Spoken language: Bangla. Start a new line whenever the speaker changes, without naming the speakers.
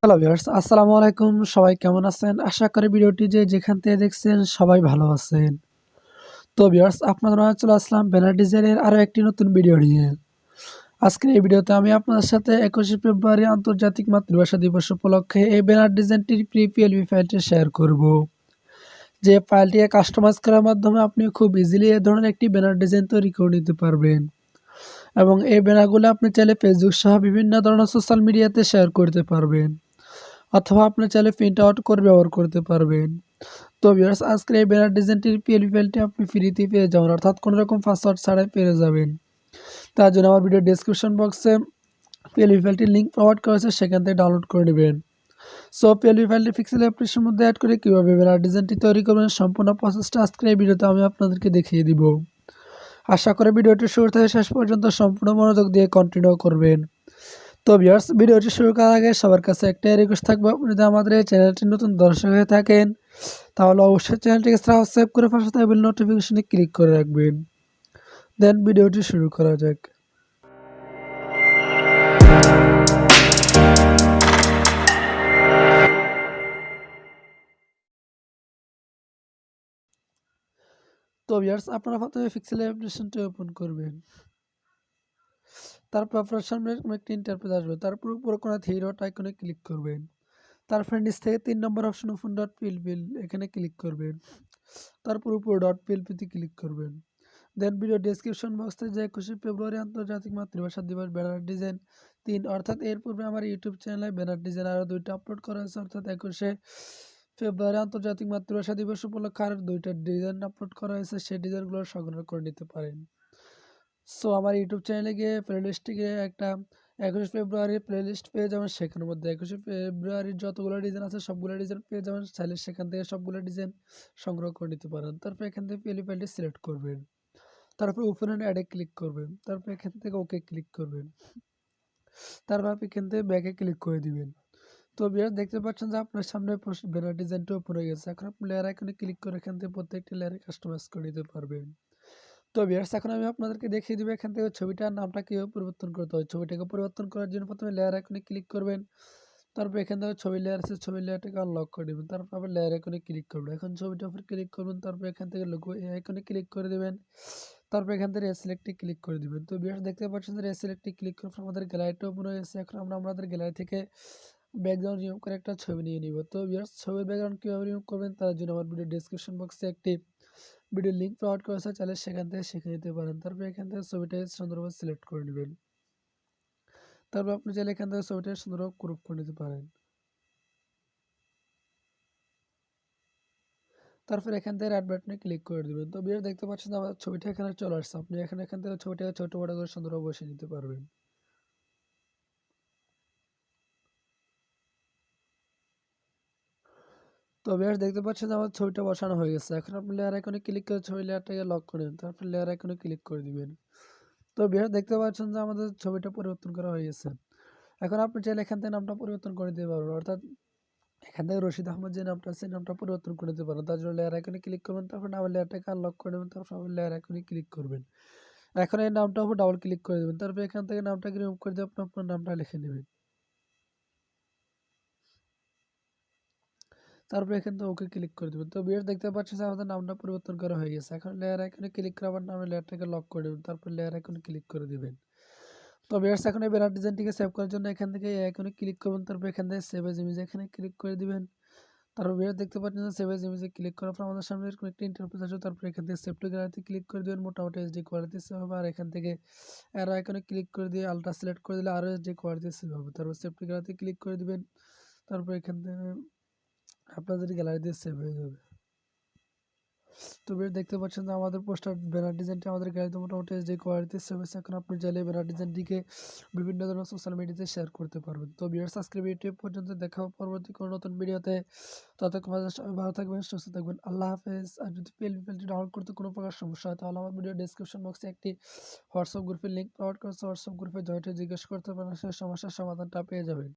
হ্যালো ভিউয়ার্স আসসালামু আলাইকুম। সবাই কেমন আছেন? আশা করি ভিডিওটি যে যেখান থেকে দেখছেন সবাই ভালো আছেন। তো ভিউয়ার্স আপনারা চলে আসলাম ব্যানার ডিজাইনের আরও একটি নতুন ভিডিও নিয়ে। আজকের এই ভিডিওতে আমি আপনাদের সাথে একুশে ফেব্রুয়ারি আন্তর্জাতিক মাতৃভাষা দিবস উপলক্ষে এই ব্যানার ডিজাইনটির প্রি পিএলবি ফাইলটি শেয়ার করব। যে ফাইলটি কাস্টমাইজ করার মাধ্যমে আপনি খুব ইজিলি এ ধরনের একটি ব্যানার ডিজাইন তৈরি করে নিতে পারবেন। এবং এই ব্যানারগুলো আপনি চাইলে ফেসবুক সহ বিভিন্ন ধরনের সোশ্যাল মিডিয়াতে শেয়ার করতে পারবেন, অথবা আপনি চাইলে প্রিন্ট আউট করে ব্যবহার করতে পারবেন। তো ভিউয়ার্স আজকের এই ব্যানার ডিজাইনটির পিএলপি ফাইলটি আপনি ফ্রিতে পেয়ে যাবেন, অর্থাৎ কোনো রকম পাসওয়ার্ড ছাড়াই পেয়ে যাবেন। তার জন্য আমার ভিডিও ডিসক্রিপশন বক্সে পিএলপি ফাইলটির লিঙ্ক প্রোভাইড করা হয়েছে, সেখান থেকে ডাউনলোড করে নেবেন। সো পিএলপি ফাইলটি পিক্সেল অ্যাপ্লিকেশনের মধ্যে অ্যাড করে কীভাবে ব্যানার ডিজাইনটি তৈরি করবেন, সম্পূর্ণ প্রসেসটা আজকের এই ভিডিওতে আমি আপনাদেরকে দেখিয়ে দিব। আশা করি ভিডিওটি শুরু থেকে শেষ পর্যন্ত সম্পূর্ণ মনোযোগ দিয়ে কন্টিনিউ করবেন। তো ভিউয়ার্স ভিডিওটি শুরু করার আগে সবার কাছে একটাই রিকোয়েস্ট থাকবে আপনি যদি আমাদের এই চ্যানেলটি নতুন দর্শক হয়ে থাকেন, তাহলে অবশ্যই চ্যানেলটিকে সাবস্ক্রাইব করে পাশে থাকবেন নোটিফিকেশনে ক্লিক করে রাখবেন। দেন ভিডিওটি শুরু করা যাক। তো আপনারা প্রথমে পিক্সেল অ্যাপ্লিকেশনটি ওপেন করবেন। তারপর আপনার সামনে একটি ইন্টারপ্রেস আসবে। তারপর উপরে কোনো থ্রি ডট আইকনে ক্লিক করবেন। তারপর নিচ থেকে তিন নম্বর অপশন ওপেন ডট পিল পিল এখানে ক্লিক করবেন। তারপর উপর ডট পিল পিতে ক্লিক করবেন। দেন ভিডিও ডেসক্রিপশন বক্স যে একুশে ফেব্রুয়ারি আন্তর্জাতিক মাতৃভাষা দিবস ব্যানার ডিজাইন তিন, অর্থাৎ এর পূর্বে আমার ইউটিউব চ্যানেলে ব্যানার ডিজাইন আরও দুইটা আপলোড করা হয়েছে, অর্থাৎ একুশে ফেব্রুয়ারি আন্তর্জাতিক মাতৃভাষা দিবস উপলক্ষে আরও দুইটা ডিজাইন আপলোড করা হয়েছে। সেই ডিজাইনগুলো সংগ্রহ করে নিতে পারেন। সো, আমার ইউটিউব চ্যানেলে গিয়ে প্লেলিস্টে গিয়ে একটা একুশে ফেব্রুয়ারি প্লেলিস্ট পেয়ে যাবেন। সেখানের মধ্যে একুশে ফেব্রুয়ারির যতগুলো ডিজাইন আছে, সবগুলো ডিজাইন পেয়ে যাবেন। চাইলে সেখান থেকে সবগুলো ডিজাইন সংগ্রহ করে নিতে পারেন। তারপর এখান থেকে পিএলি ফাইলটি সিলেক্ট করবেন। তারপর উপরে অ্যাডে ক্লিক করবেন। তারপর এখান থেকে ওকে ক্লিক করবেন। তারপর আপনি এখান থেকে ব্যাকে ক্লিক করে দিবেন। তো বিয়ার দেখতে পাচ্ছেন যে আপনার সামনে ব্যানার ডিজাইনটা হয়ে গেছে। এখন আপনি লেয়ার এখানে ক্লিক করে এখান থেকে প্রত্যেকটি লেয়ারে কাস্টমাইজ করে নিতে পারবেন। তো বিয়ার্স এখন আমি আপনাদেরকে দেখিয়ে দেবো এখান থেকে ছবিটার নামটা কীভাবে পরিবর্তন করতে হয়। ছবিটাকে পরিবর্তন করার জন্য প্রথমে লেয়ার এখানে ক্লিক করবেন। তারপর এখান থেকে ছবি লেয়ার আছে, ছবি লেয়ারটাকে আনলক করে দেবেন। তারপর আবার লেয়ার এখানে ক্লিক করবেন। এখন ছবিটার উপর ক্লিক করবেন, তারপর এখান থেকে লোগো এখানে ক্লিক করে দেবেন। তারপর এখান থেকে রেসিলেক্টে ক্লিক করে দেবেন। তো বিয়ার্স দেখতে পাচ্ছেন যে রেসিলেক্টে ক্লিক করে আমাদের গ্যালারিটা ওপেন হয়ে গেছে। এখন আমরা আমাদের গ্যালারি থেকে ব্যাকগ্রাউন্ড রিমুভ করে একটা ছবি নিয়ে নিব। তো বিয়ার্স ছবির ব্যাকগ্রাউন্ড কীভাবে রিমুভ করবেন তার জন্য আমার ভিডিও ডিসক্রিপশন বক্সে একটি ভিডিও লিঙ্ক প্রোভাইড করা আছে, চাইলে সেখান থেকে শিখে নিতে পারেন। তারপর এখান থেকে ছবিটা সুন্দরভাবে সিলেক্ট করে নেবেন। তারপর আপনি চাইলে এখান থেকে ছবিটা সুন্দরভাবে গ্রুপ করে নিতে পারেন। তারপর এখান থেকে রাইট বাটনে ক্লিক করে দেবেন। তো বিয়ার দেখতে পাচ্ছেন আমার ছবিটা এখানে চলে আসছে। আপনি এখানে, এখান থেকে ছবিটাকে ছোট বড় করে সুন্দরভাবে বসে নিতে পারবেন। তো বেশ দেখতে পাচ্ছেন যে আমার ছবিটা বসানো হয়ে গেছে। এখন আপনি লেয়ার আইকনে ক্লিক করে ছবি লেয়ারটাকে লক করে দিন তারপর লেয়ার আইকনে ক্লিক করে দিবেন। তো বেশ দেখতে পাচ্ছেন যে আমাদের ছবিটা পরিবর্তন করা হয়ে গেছে। এখন আপনি চাইলে এখান থেকে নামটা পরিবর্তন করে দিতে পারবেন। অর্থাৎ এখান থেকে রশিদ আহমদ যে নামটা আছে নামটা পরিবর্তন করে দিতে পারেন। তার জন্য লেয়ার আইকনে ক্লিক করবেন, তারপর আবার লেয়ারটাকে আনলক করে দেবেন, তারপর আবার লেয়ার আইকনে ক্লিক করবেন। এখন এই নামটা উপর ডাবল ক্লিক করে দেবেন। তারপর এখান থেকে নামটাকে রিমুভ করে দিয়ে আপনি আপনার নামটা লিখে নেবেন। তারপর এখান থেকে ওকে ক্লিক করে দেবেন। তো বিয়ার দেখতে পাচ্ছেন যে আমাদের নামটা পরিবর্তন করা হয়ে গেছে। এখন লেয়ার আইকনে ক্লিক করে আবার নামের লেয়ারটাকে লক করে দেবেন, তারপর লেয়ার আইকনে ক্লিক করে দেবেন। তো বিয়ার্স এখন এই ব্যানার ডিজাইনটিকে সেভ করার জন্য এখান থেকে আইকনে ক্লিক করবেন, তারপর এখান থেকে সেভ এজ ইমেজ এখানে ক্লিক করে দিবেন। তারপর বিয়ার দেখতে পাচ্ছেন সেভ এজ ইমেজে ক্লিক করার পর আমাদের সামনে এরকম একটি ইন্টারফেস আসবে তারপর এখান থেকে সেভ টু গ্যালারিতে ক্লিক করে দেবেন, মোটামুটি এইচডি কোয়ালিটি সেভ হবে। আর এখান থেকে আর আইকনে ক্লিক করে দিয়ে আলট্রা সিলেক্ট করে দিলে আরও এইচডি কোয়ালিটি সেভ হবে। তারপর সেভ টু গ্যালারিতে ক্লিক করে দিবেন, তারপর এখান থেকে আপনাদের গ্যালারিতে সেভ হয়ে যাবে। তো বেশ, দেখতে পাচ্ছেন যে আমাদের পোস্টার ব্যানার ডিজাইনটি আমাদের গ্যালারিতে মোটামুটি যে কোয়ালিটি সেভ হয়েছে। এখন আপনি চাইলে ব্যানার ডিজাইনটিকে বিভিন্ন ধরনের সোশ্যাল মিডিয়াতে শেয়ার করতে পারবেন। তো বিয়ার্স আজকের ভিডিও পর্যন্ত, দেখা পরবর্তী কোনো নতুন ভিডিওতে ততক্ষণ ভালো থাকবেন, সুস্থ থাকবেন। আল্লাহ হাফেজ। আর যদি পিএল পিএলটি ডাউনলোড করতে কোনো প্রকার সমস্যা হয়, তাহলে আমার ভিডিও ডিসক্রিপশন বক্সে একটি হোয়াটসঅ্যাপ গ্রুপের লিঙ্ক প্রোভাইড করেছে হোয়াটসঅ্যাপ গ্রুপে জয়েন্টে জিজ্ঞেস করতে পারেন সেই সমস্যার সমাধানটা পেয়ে যাবেন।